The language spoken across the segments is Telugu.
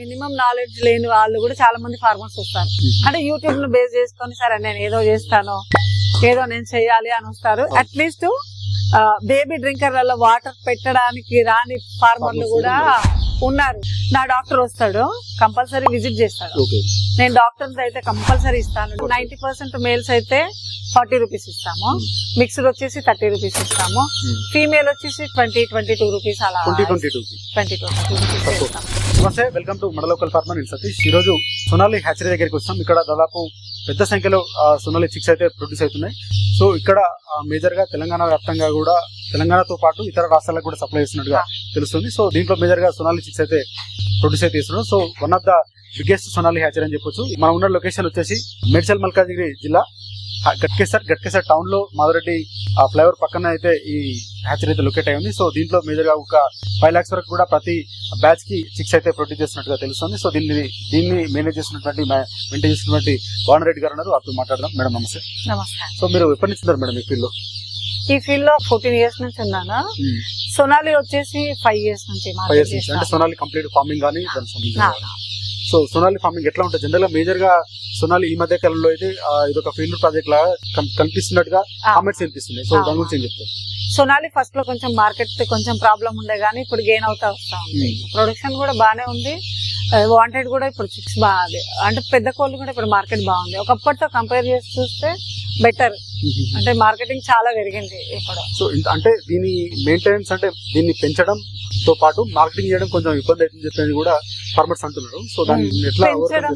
మినిమం నాలెడ్జ్ లేని వాళ్ళు కూడా చాలా మంది ఫార్మర్స్ వస్తారు. అంటే యూట్యూబ్ను బేస్ చేసుకొని సరే నేను ఏదో చేస్తాను ఏదో నేను చేయాలి అని వస్తారు. అట్లీస్ట్ బేబీ డ్రింకర్లలో వాటర్ పెట్టడానికి రాని ఫార్మర్లు కూడా ఉన్నారు. నా డాక్టర్ వస్తాడు కంపల్సరీ విజిట్ చేస్తాడు. నేను డాక్టర్స్ అయితే కంపల్సరీ ఇస్తాను. నైన్టీ పర్సెంట్ మేల్స్ అయితే ఫార్టీ రూపీస్ ఇస్తాము. మిక్స్డ్ వచ్చేసి థర్టీ రూపీస్ ఇస్తాము. ఫీమేల్ వచ్చేసి ట్వంటీ ట్వంటీ టూ రూపీస్ అలా twenty twenty two twenty two rupees నమస్తే వెల్కమ్ టు మన లోకల్ ఫార్మర్ నేను సతీష్. ఈ రోజు సోనాలి హ్యాచరీ దగ్గరికి వచ్చాం ఇక్కడ దాదాపు పెద్ద సంఖ్యలో సోనాలి చిక్స్ అయితే ప్రొడ్యూస్ అవుతున్నాయి. సో ఇక్కడ మేజర్గా తెలంగాణ వ్యాప్తంగా కూడా తెలంగాణతో పాటు ఇతర రాష్ట్రాలకు కూడా సప్లై చేస్తున్నట్టుగా తెలుస్తుంది. సో దీంట్లో మేజర్గా సోనాలి చిక్స్ అయితే ప్రొడ్యూస్ అయితే చేస్తున్నారు. So one of the biggest Sonali hatchery అని చెప్పొచ్చు. మనం ఉన్న లొకేషన్ వచ్చేసి మేడ్చల్ మల్కాజిగిరి జిల్లా. గట్కేసర్ గట్కేసర్ టౌన్లో మాధురెడ్డి ఆ ఫ్లైఓవర్ పక్కన అయితే ఈ హ్యాచరీ అయితే లొకేట్ అయి ఉంది. సో దీంట్లో మేజర్గా ఒక ఫైవ్ లాక్స్ వరకు కూడా ప్రతి బ్యాచ్కి చిక్స్ అయితే ప్రొడ్యూస్ చేస్తున్నట్టుగా తెలుస్తుంది. సో దీన్ని దీన్ని మేనేజ్ చేస్తున్నటువంటి మెయింటైన్ చేస్తున్నటువంటి భావన రెడ్డి గారు ఉన్నారు. వారితో మాట్లాడదాం. మేడం నమస్తే. సో మీరు ఎప్పటి నుంచి ఉన్నారు మేడం ఈ ఫీల్డ్లో? ఈ ఫీల్డ్లో ఫోర్టీన్ ఇయర్స్ నుంచి ఉన్నాను? సొనాలి వచ్చేసి ఫైవ్ ఇయర్స్ నుంచి అంటే. సోనాలి కంప్లీట్ ఫార్మింగ్ కానీ సో సోనాలి ఫార్మింగ్ ఎట్లా ఉంటుంది? జనరల్గా మేజర్గా సోనాలి ఈ మధ్య కాలంలో అయితే ఇదొక ఫీల్డ్ ప్రాజెక్ట్ లాగా కన్- కనిపిస్తున్నట్టుగా. కామెంట్స్ వినిపిస్తున్నాయి. సో. దాని గురించి ఏం చెప్తారు సొనాలి ఫస్ట్లో కొంచెం మార్కెట్ కొంచెం ప్రాబ్లం ఉండే కానీ ఇప్పుడు గెయిన్ అవుతా వస్తా ఉంది. Hmm. ప్రొడక్షన్ కూడా బానే ఉంది. వాంటెడ్ కూడా ఇప్పుడు చిక్స్ బాగా అంటే పెద్ద కోళ్ళు కూడా ఇప్పుడు మార్కెట్ బాగుంది. ఒకప్పటితో కంపేర్ చేసి చూస్తే బెటర్ అంటే మార్కెటింగ్ చాలా పెరిగింది ఇప్పుడు. సో అంటే దీని మెయింటెనెన్స్ అంటే దీన్ని పెంచడం తో పాటు మార్కెటింగ్ చేయడం కొంచెం ఇబ్బంది అవుతుంది చెప్పని కూడా ఫార్మర్స్ అంటున్నారు. సో దాన్ని. ఎట్లా చేస్తారు?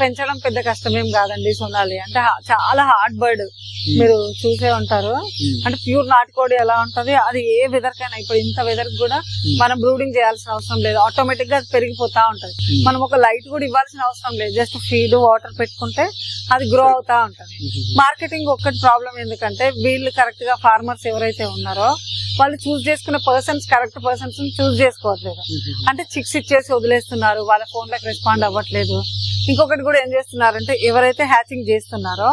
పెంచడం పెద్ద కష్టమేం కాదండి సొనాలి. అంటే చాలా హార్డ్ బర్డ్ మీరు చూసే ఉంటారు. అంటే ప్యూర్ నాటుకోడి ఎలా ఉంటది అది ఏ వెదర్ కైనా ఇప్పుడు ఇంత వెదర్ కూడా. మనం బ్రూడింగ్ చేయాల్సిన అవసరం లేదు. ఆటోమేటిక్గా అది పెరిగిపోతా ఉంటది. మనం ఒక లైట్ కూడా ఇవ్వాల్సిన అవసరం లేదు. జస్ట్ ఫీడ్ వాటర్ పెట్టుకుంటే అది గ్రో అవుతా ఉంటది. మార్కెటింగ్ ఒక్కటి ప్రాబ్లం ఎందుకంటే వీళ్ళు కరెక్ట్గా ఫార్మర్స్ ఎవరైతే ఉన్నారో వాళ్ళు చూస్ చేసుకున్న పర్సన్స్ కరెక్ట్ పర్సన్స్ చూస్ చేసుకోవట్లేదు. అంటే చిక్స్ ఇచ్చేసి వదిలేస్తున్నారు వాళ్ళ ఫోన్లకు రెస్పాండ్ అవ్వట్లేదు. ఇంకొకటి కూడా ఏం చేస్తున్నారంటే ఎవరైతే హ్యాచింగ్ చేస్తున్నారో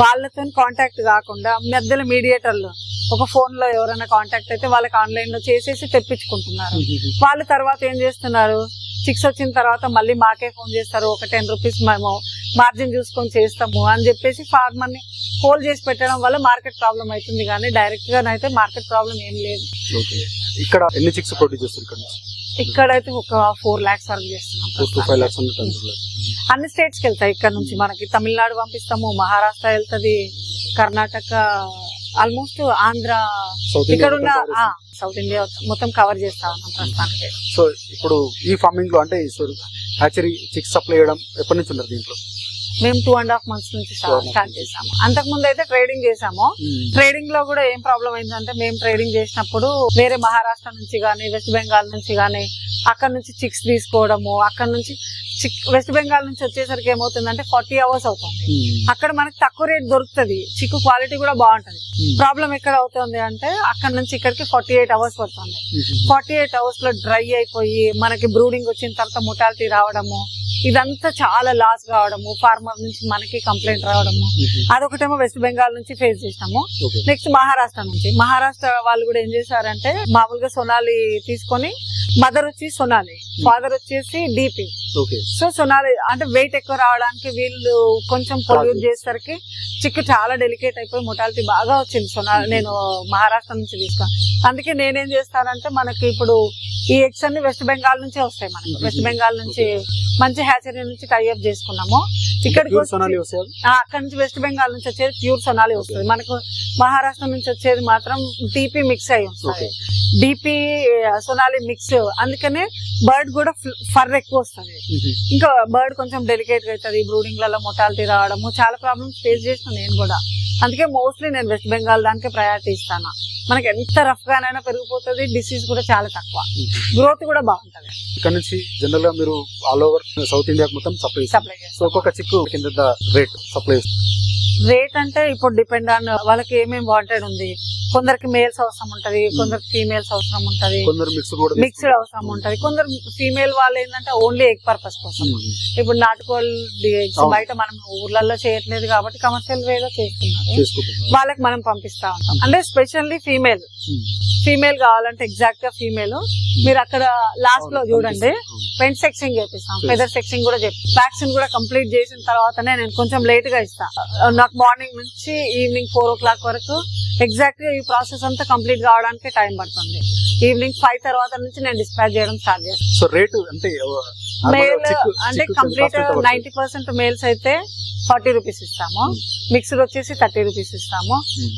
వాళ్ళతో కాంటాక్ట్ కాకుండా మధ్యలో మీడియేటర్లు ఒక ఫోన్లో ఎవరైనా కాంటాక్ట్ అయితే వాళ్ళకి ఆన్లైన్లో చేసేసి తెప్పించుకుంటున్నారు. వాళ్ళు తర్వాత ఏం చేస్తున్నారు? చిక్స్ వచ్చిన తర్వాత మళ్ళీ మాకే ఫోన్ చేస్తారు ఒక టెన్ రూపీస్ మేము మార్జిన్ చూసుకొని చేస్తాము అని చెప్పేసి ఫార్మర్ని హోల్ చేసి పెట్టడం వల్ల మార్కెట్ ప్రాబ్లం అవుతుంది కానీ డైరెక్ట్గా అయితే మార్కెట్ ప్రాబ్లం ఏం లేదు. ఇక్కడ ఎన్ని చిక్స్ ప్రొడ్యూస్ చేస్తారు ఇక్కడ ఇక్కడైతే ఒక ఫోర్ లాక్స్ వరకు చేస్తున్నాం. అన్ని స్టేట్స్కి వెళ్తాయి ఇక్కడ నుంచి మనకి. తమిళనాడు పంపిస్తాము మహారాష్ట్ర వెళ్తది కర్ణాటక ఆల్మోస్ట్ ఆంధ్ర సౌత్ ఇక్కడ ఉన్న సౌత్ ఇండియా మొత్తం కవర్ చేస్తా ఉన్నాం ప్రస్తుతానికి. సో ఇప్పుడు ఈ ఫార్మింగ్లో అంటే హ్యాచరీ చిక్స్ సప్లై చేయడం ఎప్పటి నుంచి ఉన్నారు దీంట్లో? మేము టూ అండ్ హాఫ్ మంత్స్ నుంచి స్టార్ట్ చేసాము. అంతకు ముందు అయితే ట్రేడింగ్ చేసాము. ట్రేడింగ్లో కూడా ఏం ప్రాబ్లం అయిందంటే మేము ట్రేడింగ్ చేసినప్పుడు వేరే మహారాష్ట్ర నుంచి గానీ వెస్ట్ బెంగాల్ నుంచి గానీ అక్కడ నుంచి చిక్స్ తీసుకోవడము అక్కడ నుంచి చిక్ వెస్ట్ బెంగాల్ నుంచి వచ్చేసరికి ఏమవుతుందంటే ఫార్టీ అవర్స్ అవుతుంది. అక్కడ మనకి తక్కువ రేట్ దొరుకుతుంది. చిక్కు క్వాలిటీ కూడా బాగుంటది. ప్రాబ్లం ఎక్కడ అవుతుంది అంటే అక్కడ నుంచి ఇక్కడికి ఫార్టీ ఎయిట్ అవర్స్ పడుతుంది. ఫార్టీ ఎయిట్ అవర్స్లో డ్రై అయిపోయి మనకి బ్రూడింగ్ వచ్చిన తర్వాత మొటాలిటీ రావడము ఇదంతా చాలా లాస్ కావడము ఫార్మర్ నుంచి మనకి కంప్లైంట్ రావడము. అదొకటేమో వెస్ట్ బెంగాల్ నుంచి ఫేస్ చేసినాము. నెక్స్ట్ మహారాష్ట్ర నుంచి. మహారాష్ట్ర వాళ్ళు కూడా ఏం చేశారంటే మామూలుగా సొనాలి తీసుకొని మదర్ వచ్చి సొనాలి ఫాదర్ వచ్చేసి డిపి సో సొనాలి అంటే వెయిట్ ఎక్కువ రావడానికి వీళ్ళు కొంచెం పొల్యూట్ చేసేసరికి చిక్కు చాలా డెలికేట్ అయిపోయి మొటాలిటీ బాగా వచ్చింది సొనాలి. నేను మహారాష్ట్ర నుంచి తీసుకున్నా. అందుకే నేనేం చేస్తానంటే మనకి ఇప్పుడు ఈ ఎగ్స్ అన్ని వెస్ట్ బెంగాల్ నుంచే వస్తాయి మనకి. వెస్ట్ బెంగాల్ నుంచి మంచి హ్యాచరీ నుంచి టైఅప్ చేసుకున్నాము. ఇక్కడికి అక్కడ నుంచి వెస్ట్ బెంగాల్ నుంచి వచ్చేది ప్యూర్ సొనాలి వస్తుంది. మనకు మహారాష్ట్ర నుంచి వచ్చేది మాత్రం డిపి మిక్స్ అయి వస్తుంది డిపి సొనాలి మిక్స్ అందుకనే బర్డ్ కూడా ఫర్ ఎక్కువ వస్తుంది. ఇంకా బర్డ్ కొంచెం డెలికేట్ అవుతుంది బ్రూడింగ్లలో మొటాలిటీ రావడము చాలా ప్రాబ్లమ్స్ ఫేస్ చేసిన నేను కూడా. అందుకే మోస్ట్లీ నేను వెస్ట్ బెంగాల్ దానికే ప్రయారిటీ ఇస్తాను. మనకి ఎంత రఫ్ గానైనా పెరిగిపోతుంది డిసీజ్ కూడా చాలా తక్కువ. గ్రోత్ కూడా బాగుంటది. ఇక్కడ నుంచి జనరల్గా మీరు ఆల్ ఓవర్ సౌత్ ఇండియా మొత్తం సప్లై సప్లై సో ఒక్కొక్క చిక్కు కింద రేట్ సప్లై రేట్ అంటే ఇప్పుడు డిపెండ్ ఆన్ వాళ్ళకి ఏమేమి వాంటెడ్ ఉంది. కొందరికి మేల్స్ అవసరం ఉంటది కొందరికి ఫీమేల్స్ అవసరం ఉంటది. మిక్స్డ్ అవసరం ఉంటది. కొందరు ఫీమేల్ వాళ్ళు ఏంటంటే ఓన్లీ ఎగ్ పర్పస్ కోసం. ఇప్పుడు నాటుకోళ్ళు. బయట మనం ఊర్లలో చేయట్లేదు కాబట్టి కమర్షియల్ వేలో చేస్తున్నారు. వాళ్ళకి మనం పంపిస్తా ఉంటాం. అంటే స్పెషల్లీ ఫీమేల్ ఫీమేల్ కావాలంటే ఎగ్జాక్ట్గా ఫీమేల్. మీరు అక్కడ లాస్ట్లో చూడండి. పెంట్ సెక్సింగ్ చేపిస్తాం. ఫెదర్ సెక్సింగ్ కూడా చెప్పి వ్యాక్సిన్ కూడా కంప్లీట్ చేసిన తర్వాతనే నేను కొంచెం లేట్గా ఇస్తా. నాకు మార్నింగ్ నుంచి ఈవినింగ్ ఫోర్ ఓ క్లాక్ వరకు ఎగ్జాక్ట్గా ఈ ప్రాసెస్ అంతా కంప్లీట్ కావడానికి టైం పడుతుంది. ఈవినింగ్ ఫైవ్ తర్వాత నుంచి నేను డిస్పాచ్ చేయడం స్టార్ట్ చేస్తాను సో రేటు అంటే మేల్ అంటే కంప్లీట్ నైన్టీ పర్సెంట్ మేల్స్ అయితే ఫార్టీ రూపీస్ ఇస్తాము. మిక్స్డ్ వచ్చేసి థర్టీ రూపీస్ ఇస్తాము.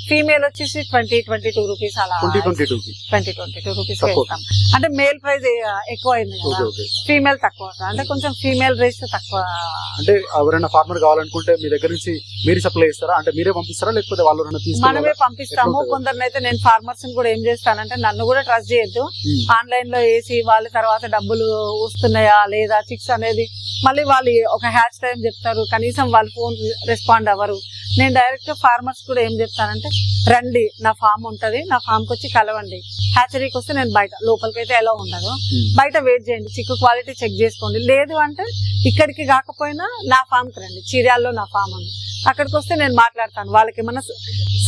ఫీమేల్ వచ్చేసి ట్వంటీ ట్వంటీ టూ రూపీస్ అలా ట్వంటీ ట్వంటీ టూ రూపీస్ తక్కువ. ఇస్తాం. అంటే మేల్ ప్రైస్ ఎక్కువ అయింది కదా. ఫీమేల్ తక్కువ. అంటే కొంచెం ఫీమేల్ రేస్ తక్కువ. అంటే ఎవరైనా ఫార్మర్ కావాలనుకుంటే మీ దగ్గర నుంచి మీరు సప్లై చేస్తారా? అంటే మీరే పంపిస్తారా? లేకపోతే వాళ్ళు మనమే పంపిస్తాము? కొందరినైతే నేను ఫార్మర్స్ కూడా ఏం చేస్తానంటే నన్ను కూడా ట్రస్ట్ చేయొద్దు. ఆన్లైన్లో వేసి వాళ్ళ తర్వాత డబ్బులు వస్తున్నాయా లేదా చిక్స్ అనేది. మళ్ళీ వాళ్ళు ఒక హ్యాచ్ టైం చెప్తారు కనీసం వాళ్ళు ఫోన్ రెస్పాండ్ అవ్వరు. నేను డైరెక్ట్ ఫార్మర్స్ కూడా ఏం చెప్తానంటే రండి నా ఫామ్ ఉంటది నా ఫామ్కి వచ్చి కలవండి. హ్యాచరీకి వస్తే నేను బయట లోపలికి అయితే ఎలా ఉండదు బయట వెయిట్ చేయండి చిక్కు క్వాలిటీ చెక్ చేసుకోండి. లేదు అంటే ఇక్కడికి కాకపోయినా నా ఫామ్కి రండి. చీరాల్లో నా ఫామ్ ఉంది. అక్కడికి వస్తే నేను మాట్లాడతాను. వాళ్ళకి ఏమైనా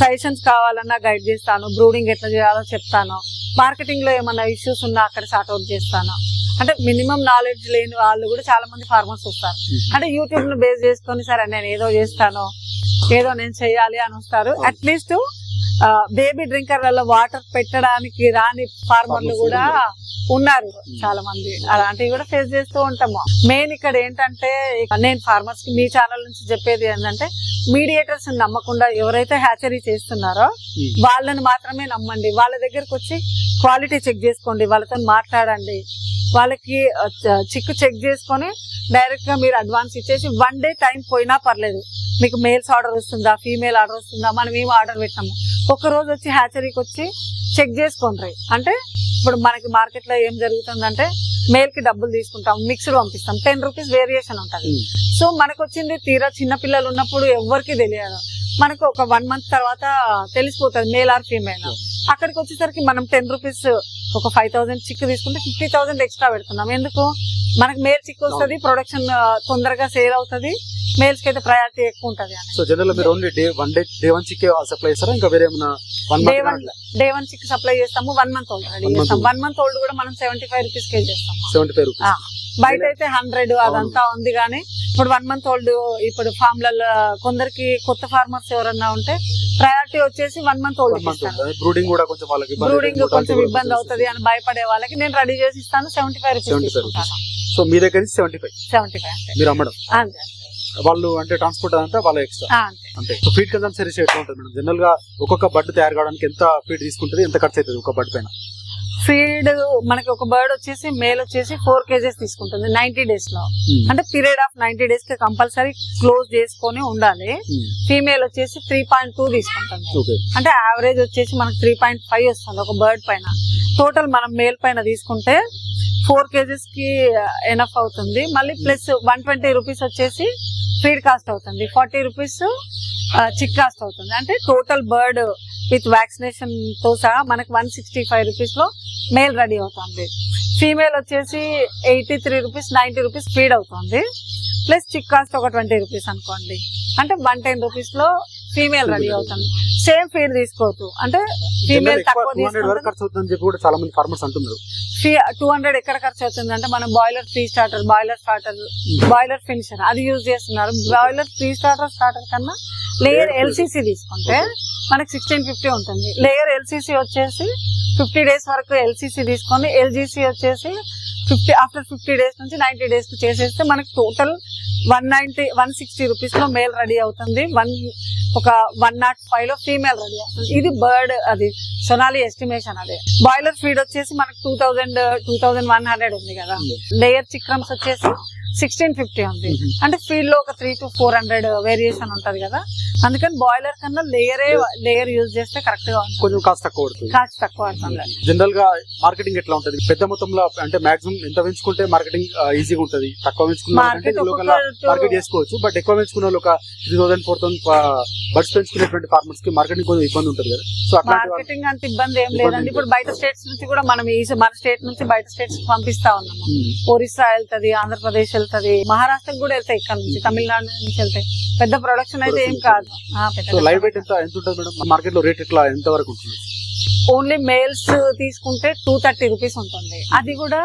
సజెషన్స్ కావాలన్నా గైడ్ చేస్తాను. బ్రూడింగ్ ఎట్లా చేయాలో చెప్తాను. మార్కెటింగ్లో ఏమైనా ఇష్యూస్ ఉన్నా అక్కడ సార్ట్ అవుట్ చేస్తాను. అంటే మినిమం నాలెడ్జ్ లేని వాళ్ళు కూడా చాలా మంది ఫార్మర్స్ వస్తారు. అంటే యూట్యూబ్ను బేస్ చేసుకొని సరే నేను ఏదో చేస్తాను ఏదో నేను చేయాలి అని వస్తారు. అట్లీస్ట్ బేబీ డ్రింకర్లలో వాటర్ పెట్టడానికి రాని ఫార్మర్లు కూడా ఉన్నారు. చాలా మంది అలాంటివి కూడా ఫేస్ చేస్తూ ఉంటాము. మెయిన్ ఇక్కడ ఏంటంటే నేను ఫార్మర్స్కి మీ ఛానల్ నుంచి చెప్పేది ఏంటంటే మీడియేటర్స్ నమ్మకుండా ఎవరైతే హ్యాచరీ చేస్తున్నారో వాళ్ళని మాత్రమే నమ్మండి. వాళ్ళ దగ్గరకు వచ్చి క్వాలిటీ చెక్ చేసుకోండి. వాళ్ళతో మాట్లాడండి. వాళ్ళకి చిక్కు చెక్ చేసుకొని డైరెక్ట్గా మీరు అడ్వాన్స్ ఇచ్చేసి వన్ డే టైం పోయినా పర్లేదు. మీకు మేల్స్ ఆర్డర్ వస్తుందా ఫీమేల్ ఆర్డర్ వస్తుందా మనం ఏం ఆర్డర్ పెట్టాము. ఒక రోజు వచ్చి హ్యాచరీకి వచ్చి చెక్ చేసుకోండి అంటే ఇప్పుడు మనకి మార్కెట్లో ఏం జరుగుతుందంటే మేల్కి డబ్బులు తీసుకుంటాం మిక్స్డ్ పంపిస్తాం. టెన్ రూపీస్ వేరియేషన్ ఉంటుంది. సో మనకు వచ్చింది తీరా చిన్న పిల్లలు ఉన్నప్పుడు ఎవరికి తెలియదు. మనకు ఒక వన్ మంత్ తర్వాత తెలిసిపోతుంది మేల్ ఆర్ ఫీమేల్ అక్కడికి వచ్చేసరికి మనం టెన్ రూపీస్ ఒక ఫైవ్ థౌసండ్ చిక్కు తీసుకుంటే ఫిఫ్టీ థౌసండ్ ఎక్స్ట్రా పెడుతున్నాం. ఎందుకు? మనకు మేల్ చిక్కు వస్తుంది ప్రొడక్షన్ తొందరగా సేల్ అవుతుంది మేల్స్కి అయితే ప్రయారిటీ ఎక్కువ ఉంటది సో జనరల్ మీరు only day one day day one chick supply చేస్తారా ఇంకా వేరే day one day one chick supply చేస్తాము వన్ మంత్ ఓల్డ్ రెడీ చేస్తాం. వన్ మంత్ ఓల్డ్ కూడా మనం సెవెంటీ ఫైవ్ రూపీస్ కే చేస్తాము. సెవెంటీ ఫైవ్ రూపీస్ బయట అయితే హండ్రెడ్ అదంతా ఉంది కానీ ఇప్పుడు వన్ మంత్ ఓల్డ్ ఇప్పుడు ఫార్మ్లలో కొందరికి కొత్త ఫార్మర్స్ ఎవరన్నా ఉంటే ప్రయారిటీ వచ్చేసి వన్ మంత్ ఓల్డ్ బ్రూడింగ్ కూడా కొంచెం వాళ్ళకి బ్రూడింగ్ కొంచెం ఇబ్బంది అవుతుంది అని భయపడే వాళ్ళకి నేను రెడీ చేసి ఇస్తాను. సెవెంటీ ఫైవ్ రూపీస్ 75 తీసుకుంటాను. సో మీ దగ్గర నుంచి సెవెంటీ ఫైవ్ సెవెంటీ ఫైవ్ మీరు అమ్మడం? అంతే వాళ్ళు అంటే ట్రాన్స్పోర్ట్ అంతా వాళ్ళ ఎక్స్ట్రా అంతే. సో ఫీడ్ కన్సంప్షన్ రేషియో ఎట్లా ఉంటుంది మేడం జనరల్గా ఒక్కొక్క బడ్ తయారు కావడానికి ఎంత ఫీడ్ తీసుకుంటుంది ఎంత ఖర్చు అవుతుంది ఒక బడ్ పైన? ఫీడ్ మనకి ఒక బర్డ్ వచ్చేసి మేల్ వచ్చేసి ఫోర్ కేజెస్ తీసుకుంటుంది నైన్టీ డేస్లో. అంటే పీరియడ్ ఆఫ్ నైన్టీ డేస్కి కంపల్సరీ క్లోజ్ చేసుకొని ఉండాలి. ఫీమేల్ వచ్చేసి త్రీ పాయింట్ టూ తీసుకుంటుంది. అంటే యావరేజ్ వచ్చేసి మనకు త్రీ పాయింట్ ఫైవ్ వస్తుంది ఒక బర్డ్ పైన. టోటల్ మనం మేల్ పైన తీసుకుంటే ఫోర్ కేజెస్కి ఎనఫ్ అవుతుంది. మళ్ళీ ప్లస్ వన్ ట్వంటీ రూపీస్ వచ్చేసి ఫీడ్ కాస్ట్ అవుతుంది. ఫార్టీ రూపీస్ చిక్ కాస్ట్ అవుతుంది. అంటే టోటల్ బర్డ్ విత్ వ్యాక్సినేషన్తో సహా మనకు వన్ సిక్స్టీ ఫైవ్ రూపీస్లో మేల్ రెడీ అవుతుంది. ఫీమేల్ వచ్చేసి eighty three rupees ninety rupees feed అవుతుంది. ప్లస్ చిక్ కాస్ట్ ఒక ట్వంటీ రూపీస్ అనుకోండి. అంటే వన్ టెన్ రూపీస్లో ఫీమేల్ రెడీ అవుతుంది సేమ్ ఫీడ్ తీసుకోవద్దు అంటే ఫీమేల్ తక్కువ తీసుకుంటుంది చాలా మంది ఫార్మర్స్ అంటున్నారు. టూ హండ్రెడ్ ఎక్కడ ఖర్చు అవుతుంది అంటే మనం boiler three starter boiler starter boiler finisher అది యూజ్ చేస్తున్నారు. బాయిలర్ త్రీ స్టార్టర్ స్టార్టర్ కన్నా లేయర్ ఎల్సీసీ తీసుకుంటే మనకి సిక్స్టీన్ ఫిఫ్టీ ఉంటుంది. లేయర్ ఎల్సీసీ వచ్చేసి ఫిఫ్టీ డేస్ వరకు ఎల్సీసీ తీసుకొని ఎల్జీసీ వచ్చేసి ఫిఫ్టీ ఆఫ్టర్ ఫిఫ్టీ డేస్ నుంచి నైన్టీ డేస్కి చేసేస్తే మనకి total one ninety one sixty రూపీస్లో మేల్ రెడీ అవుతుంది. వన్ ఒక వన్ నాట్ ఫైవ్లో ఫీమేల్ రెడీ. అవుతుంది ఇది బర్డ్ అది. సొనాలి ఎస్టిమేషన్ అదే. బాయిలర్ ఫీడ్ వచ్చేసి మనకి two thousand two thousand one hundred ఉంది కదా. లేయర్ చిక్రమ్స్ వచ్చేసి సిక్స్టీన్ ఫిఫ్టీ ఉంది. Mhm. అంటే ఫీడ్లో ఒక three to four hundred variation ఉంటది కదా. అందుకని బాయిలర్ కన్నా లేయరే లేయర్ యూజ్ చేస్తే కరెక్ట్గా కొంచెం కాస్ట్ తక్కువ కాస్ట్ తక్కువ జనరల్గా మార్కెటింగ్ ఎట్లా ఉంటది? పెద్ద మొత్తంలో అంటే మాక్సిమం ఎంత పెంచుకుంటే మార్కెటింగ్ ఈజీగా ఉంటది? తక్కువ పెంచుకున్న మార్కెట్ చేసుకోవచ్చు. బట్ ఎక్కువ పెంచుకున్న ఒక three thousand four thousand birds పెంచుకునేటువంటి ఫార్మర్స్కి మార్కెటింగ్ కొంచెం ఇబ్బంది ఉంటుంది కదా. సో మార్కెటింగ్ అంత ఇబ్బంది ఏం లేదండి. ఇప్పుడు బయట స్టేట్స్ నుంచి కూడా మనం ఈ మన స్టేట్ నుంచి బయట స్టేట్స్ పంపిస్తా ఉన్నాము. Hmm. ఒరిస్సా వెళ్తది ఆంధ్రప్రదేశ్ వెళ్తది మహారాష్ట్రకు కూడా వెళ్తాయి ఇక్కడ నుంచి తమిళనాడు నుంచి వెళ్తాయి. పెద్ద ప్రొడక్షన్ అయితే ఏం కాదు. లైవ్ వెయిట్ ఎంత ఎంత ఉంటుంది మేడం? మార్కెట్లో రేట్ ఎట్లా? ఎంత వరకు ఉంటుంది? ఓన్లీ మేల్స్ తీసుకుంటే టూ థర్టీ రూపీస్ ఉంటుంది. అది కూడా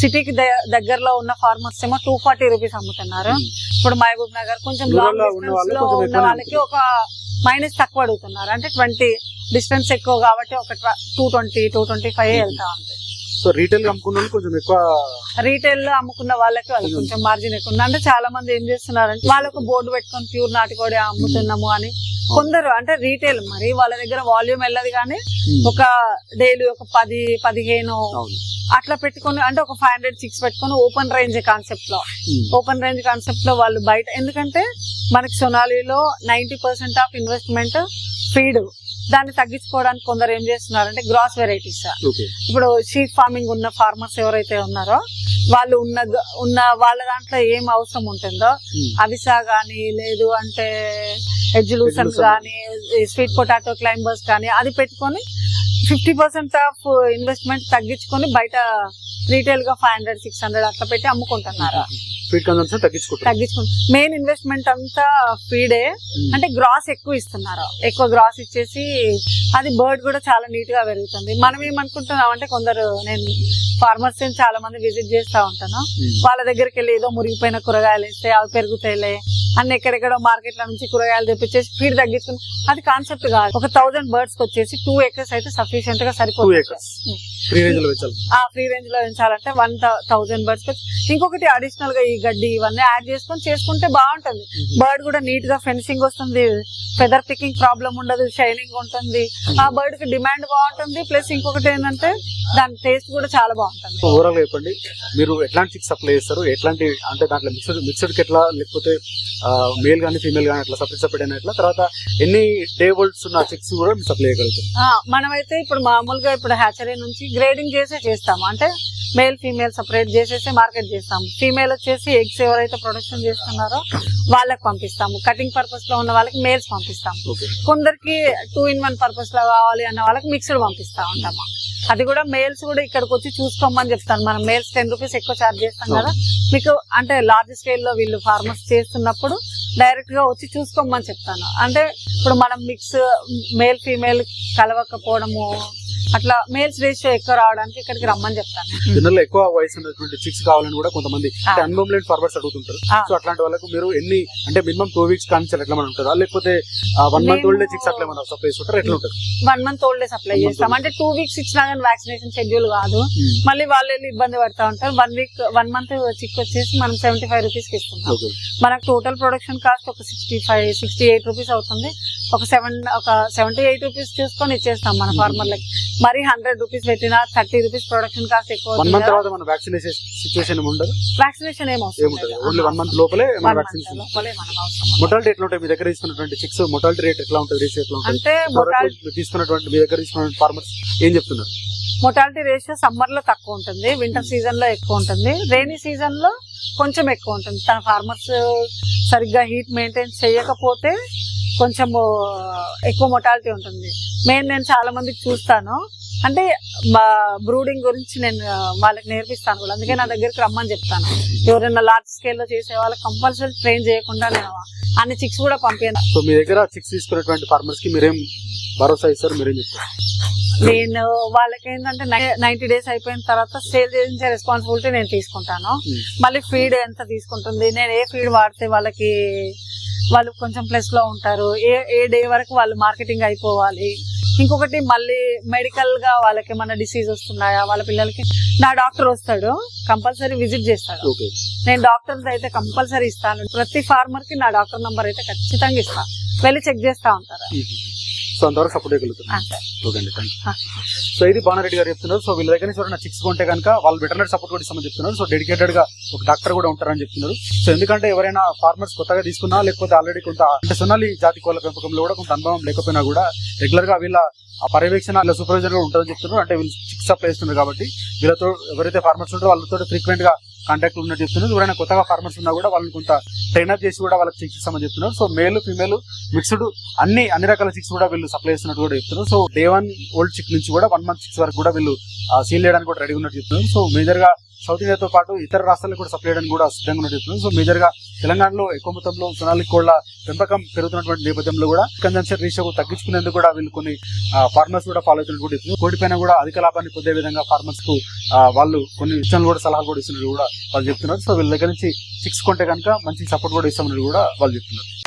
సిటీకి దగ్గరలో ఉన్న ఫార్మర్స్ ఏమో టూ ఫార్టీ రూపీస్ అమ్ముతున్నారు. ఇప్పుడు మహబూబ్ నగర్ కొంచెం లాంగ్ డిస్టెన్స్లో ఉన్న వాళ్ళకి ఒక మైనస్ తక్కువ అడుగుతున్నారు. అంటే ట్వంటీ డిస్టెన్స్ ఎక్కువ కాబట్టి ఒక two twenty two twenty five వెళ్తా ఉంది సో రీటైల్ అమ్ముకున్న కొంచెం ఎక్కువ రీటైల్లో అమ్ముకున్న వాళ్ళకి వాళ్ళకి కొంచెం మార్జిన్ ఎక్కువ అంటే చాలా మంది ఏం చేస్తున్నారంటే వాళ్ళకు బోర్డు పెట్టుకొని ప్యూర్ నాటుకోడి అమ్ముతున్నాము అని కొందరు అంటే రీటైల్ మరి వాళ్ళ దగ్గర వాల్యూమ్ వెళ్ళదు కానీ ఒక డైలీ ఒక పది పదిహేను అట్లా పెట్టుకొని అంటే ఒక ఫైవ్ హండ్రెడ్ సిక్స్ పెట్టుకొని ఓపెన్ రేంజ్ కాన్సెప్ట్లో. ఓపెన్ రేంజ్ కాన్సెప్ట్లో వాళ్ళు బయట ఎందుకంటే మనకి సొనాలిలో ninety percent of investment feed దాన్ని తగ్గించుకోవడానికి కొందరు ఏం చేస్తున్నారంటే గ్రాస్ వెరైటీస్. ఇప్పుడు షీప్ ఫార్మింగ్ ఉన్న ఫార్మర్స్ ఎవరైతే ఉన్నారో వాళ్ళు ఉన్న ఉన్న వాళ్ళ దాంట్లో ఏం అవసరం ఉంటుందో అవిసా గానీ లేదు అంటే Edgelucent. గానీ స్వీట్ పొటాటో క్లైంబర్స్ కానీ అది పెట్టుకొని ఫిఫ్టీ పర్సెంట్ ఆఫ్ ఇన్వెస్ట్మెంట్ తగ్గించుకొని బయట రీటైల్గా ఫైవ్ హండ్రెడ్ సిక్స్ హండ్రెడ్ అట్లా పెట్టి అమ్ముకుంటున్నారు? ఫీడ్ కన్సంప్షన్ తగ్గించుకుంటారు తగ్గించుకుంటు మెయిన్ ఇన్వెస్ట్మెంట్ అంతా ఫీడే అంటే గ్రాస్ ఎక్కువ ఇస్తున్నారు. ఎక్కువ గ్రాస్ ఇచ్చేసి అది బర్డ్ కూడా చాలా నీట్గా పెరుగుతుంది. మనం ఏమనుకుంటున్నాం అంటే కొందరు నేను ఫార్మర్స్ చాలా మంది విజిట్ చేస్తా ఉంటాను. వాళ్ళ దగ్గరికి వెళ్ళి ఏదో మురిగిపోయిన కూరగాయలు ఇస్తే అవి పెరుగుతాయిలే. అన్ని ఎక్కడెక్కడో మార్కెట్ల నుంచి కూరగాయలు తెప్పించేసి ఫీడ్ తగ్గించుకుని అది కాన్సెప్ట్ కాదు. ఒక థౌసండ్ బర్డ్స్ వచ్చేసి టూ ఏకర్స్ అయితే సఫిషియెంట్గా సరిపోతుంది. ఫ్రీ రేంజ్లో పెంచాలంటే వన్ థౌసండ్ బర్డ్స్ ఇంకొకటి అడిషనల్గా ఈ గడ్డి ఇవన్నీ యాడ్ చేసుకొని చేసుకుంటే బాగుంటుంది. బర్డ్ కూడా నీట్గా ఫెన్సింగ్ వస్తుంది. ఫెదర్ పికింగ్ ప్రాబ్లం ఉండదు షైనింగ్ ఉంటుంది. ఆ బర్డ్కి డిమాండ్ బాగుంటుంది. ప్లస్ ఇంకొకటి ఏంటంటే దాని టేస్ట్ కూడా చాలా బాగుంటుంది. ఓవరాల్గా చెప్పండి మీరు ఎట్లాంటి చిక్స్ సప్లై చేస్తారు? ఎట్లాంటి అంటే దాంట్లో మిక్స్డ్ మిక్స్డ్ ఎట్లా లేకపోతే మేల్ గానీ ఫీమేల్ గానీ ఎట్లా సపరేట్ సపరేట్ అయినా ఎట్లా? తర్వాత ఎన్ని ఓల్డ్స్ ఉన్న చిక్స్ కూడా మీరు సప్లై చేయగలుగుతారు. ఆ, మనమైతే ఇప్పుడు మామూలుగా ఇప్పుడు హ్యాచరీ నుంచి గ్రేడింగ్ చేసే చేస్తాము. అంటే మేల్ ఫీమేల్ సపరేట్ చేసేసి మార్కెట్ చేస్తాము. ఫీమేల్ వచ్చేసి ఎగ్స్ ఎవరైతే ప్రొడక్షన్ చేస్తున్నారో వాళ్ళకి పంపిస్తాము. కటింగ్ పర్పస్లో ఉన్న వాళ్ళకి మేల్స్ పంపిస్తాము. కొందరికి టూ ఇన్ వన్ పర్పస్లో కావాలి అన్న వాళ్ళకి మిక్స్డ్ పంపిస్తా ఉంటాము. అది కూడా మేల్స్ కూడా ఇక్కడికి వచ్చి చూసుకోమని చెప్తాను. మనం మేల్స్ టెన్ రూపీస్ ఎక్కువ చార్జ్ చేస్తాం కదా. మీకు అంటే లార్జ్ స్కేల్లో వీళ్ళు ఫార్మర్స్ చేస్తున్నప్పుడు డైరెక్ట్గా వచ్చి చూసుకోమని చెప్తాను. అంటే ఇప్పుడు మనం మిక్స్ మేల్ ఫీమేల్ కలవకపోవడము అట్లా మేల్స్ రేషియో ఎక్కువ రావడానికి ఇక్కడికి రమ్మని చెప్తాను. జనరల్ ఎక్కువ వయసు ఉన్నటువంటి చిక్స్ కావాలని కూడా కొంతమంది అంటే. అనుభవం లేని ఫార్వర్డ్స్ అడుగుతుంటారు. సో అట్లాంటి వాళ్ళకు మీరు ఎన్ని అంటే మినిమం టూ వీక్స్ కానీ ఎట్లా మనం ఉంటుందా? లేకపోతే వన్ మంత్ ఓల్డ్ చిక్స్ అట్లా మనం సప్లై చేస్తుంటారు? ఎట్లా ఉంటుంది? వన్ మంత్ ఓల్డ్ సప్లై చేస్తాం. అంటే టూ వీక్స్ ఇచ్చినా కానీ వ్యాక్సినేషన్ షెడ్యూల్ కాదు. మళ్ళీ వాళ్ళు వెళ్ళి ఇబ్బంది పడతా ఉంటారు. One week one month chick వచ్చేసి మనం సెవెంటీ ఫైవ్ రూపీస్కి ఇస్తున్నాం. మనకు టోటల్ ప్రొడక్షన్ కాస్ట్ ఒక sixty five sixty eight rupees అవుతుంది. ఒక సెవెన్ ఒక సెవెంటీ ఎయిట్ రూపీస్ చూసుకొని ఇచ్చేస్తాం మన ఫార్మర్లకి మరి హండ్రెడ్ రూపీస్ పెట్టినా థర్టీ రూపీస్ ప్రొడక్షన్ కాస్ట్ ఎక్కువ వన్ మంత్ తర్వాత మన వ్యాక్సినేషన్ సిచ్యువేషన్ ఉండదు వ్యాక్సినేషన్ ఏముంటుంది ఓన్లీ వన్ మంత్ లోపలే మన వ్యాక్సినేషన్ లోపలే మనం అవసరం మొటాలిటీ ఎట్లా ఉంటుంది మీ దగ్గర తీసుకున్నటువంటి చిక్స్ మొటాలిటీ రేట్ ఎట్లా ఉంటుంది? రేషియో ఎట్లా ఉంటుంది? అంటే తీసుకున్నటువంటి మీ దగ్గర తీసుకున్న ఫార్మర్స్ ఏం చెప్తున్నారు? మొటాలిటీ రేషియో సమ్మర్లో తక్కువ ఉంటుంది. వింటర్ సీజన్లో ఎక్కువ ఉంటుంది. రైనీ సీజన్లో కొంచెం ఎక్కువ ఉంటుంది. తన ఫార్మర్స్ సరిగ్గా హీట్ మెయింటైన్ చేయకపోతే కొంచెం ఎక్కువ మొటాలిటీ ఉంటుంది. మెయిన్ నేను చాలా మందికి చూస్తాను. అంటే మా బ్రూడింగ్ గురించి నేను వాళ్ళకి నేర్పిస్తాను కూడా. అందుకే నా దగ్గరికి రమ్మని చెప్తాను. ఎవరైనా లార్జ్ స్కేల్లో చేసే వాళ్ళకి కంపల్సరీ ట్రైన్ చేయకుండా నేను అన్ని చిక్స్ కూడా పంపాను సో మీ దగ్గర చిక్స్ తీసుకున్నటువంటి ఫార్మర్స్కి మీరేం భరోసా ఇస్తారు? మీరేం చెప్తారు? నేను వాళ్ళకి ఏంటంటే నైన్టీ డేస్ అయిపోయిన తర్వాత సేల్ చేయించే రెస్పాన్సిబిలిటీ నేను తీసుకుంటాను. మళ్ళీ ఫీడ్ ఎంత తీసుకుంటుంది? నేను ఏ ఫీడ్ వాడితే వాళ్ళకి వాళ్ళు కొంచెం ప్లస్లో ఉంటారు. ఏ ఏ డే వరకు వాళ్ళు మార్కెటింగ్ అయిపోవాలి. ఇంకొకటి మళ్ళీ మెడికల్గా వాళ్ళకి ఏమైనా డిసీజ్ వస్తున్నాయా? వాళ్ళ పిల్లలకి నా డాక్టర్ వస్తాడు కంపల్సరీ విజిట్ చేస్తాడు. నేను డాక్టర్ అయితే కంపల్సరీ ఇస్తాను. ప్రతి ఫార్మర్కి నా డాక్టర్ నంబర్ అయితే ఖచ్చితంగా ఇస్తాను వెళ్ళి చెక్ చేస్తా ఉంటారు. సో అంతవరకు సపోర్ట్ చేయగలుగుతారు అంతే ఓకే అండి. సో ఇది బానారెడ్డి గారు చెప్తున్నారు. సో వీళ్ళ దగ్గర నుంచి ఎవరైనా చిక్స్ కొంటే కనుక వాళ్ళు వెటర్నరీ సపోర్ట్ కూడా ఇస్తామని చెప్తున్నారు. సో డెడికేటెడ్గా ఒక డాక్టర్ కూడా ఉంటారని చెప్తున్నారు. సో ఎందుకంటే ఎవరైనా ఫార్మర్స్ కొత్తగా తీసుకున్నా లేకపోతే ఆల్రెడీ కొంత అంటే సొనాలి జాతి కోళ్ళ పెంపకంలో కూడా కొంత అనుభవం లేకపోయినా కూడా రెగ్యులర్గా వీళ్ళ ఆ పర్యవేక్షణ వీళ్ళ సూపర్వైజర్ కూడా ఉంటుందని చెప్తున్నారు. అంటే వీళ్ళు చిక్స్ సప్లై చేస్తున్నారు కాబట్టి వీళ్ళతో ఎవరైతే ఫార్మర్స్ ఉంటారో వాళ్ళతో ఫ్రీక్వెంట్గా కాంటాక్ట్ ఉన్నట్టు చెప్తున్నారు. ఎవరైనా కొత్తగా ఫార్మర్స్ ఉన్నా కూడా వాళ్ళని కొంత ట్రైన్ అప్ చేసి కూడా వాళ్ళకి చిక్స్ ఇస్తామని చెప్తున్నారు. సో మేల్ ఫీమేల్ మిక్స్డ్ అన్ని అన్ని రకాల చిక్స్ కూడా వీళ్ళు సప్లై చేస్తున్నట్టు కూడా చెప్తున్నారు. So day one old chick నుంచి కూడా వన్ మంత్ చిక్స్ వరకు కూడా వీళ్ళు సీల్ చేయడానికి కూడా రెడీ ఉన్నట్టు చెప్తున్నారు. సో మేజర్గా సౌత్ ఇండియాతో పాటు ఇతర రాష్ట్రాలకు కూడా సప్లై చేయడానికి కూడా సిద్ధంగా ఉన్నట్టు సో మేజర్గా తెలంగాణలో ఎక్కువ మొత్తంలో సొనాలిక్ కోళ్ళ పెంపకం పెరుగుతున్నటువంటి నేపథ్యంలో కూడా కన్జంప్షన్ రేషియో తగ్గించుకునేందుకు కూడా వీళ్ళు కొన్ని ఫార్మర్స్ కూడా ఫాలో అవుతున్నట్టు కూడా చెప్తున్నారు. కోడి పైన కూడా అధిక లాభాన్ని పొందే విధంగా ఫార్మర్స్కు వాళ్ళు కొన్ని విషయాలు కూడా సలహాలు కూడా ఇస్తున్నట్టు కూడా వాళ్ళు చెప్తున్నారు. సో వీళ్ళ దగ్గర నుంచి సిక్స్ కొంటే కనుక మంచి సపోర్ట్ కూడా ఇస్తామని కూడా వాళ్ళు చెప్తున్నారు.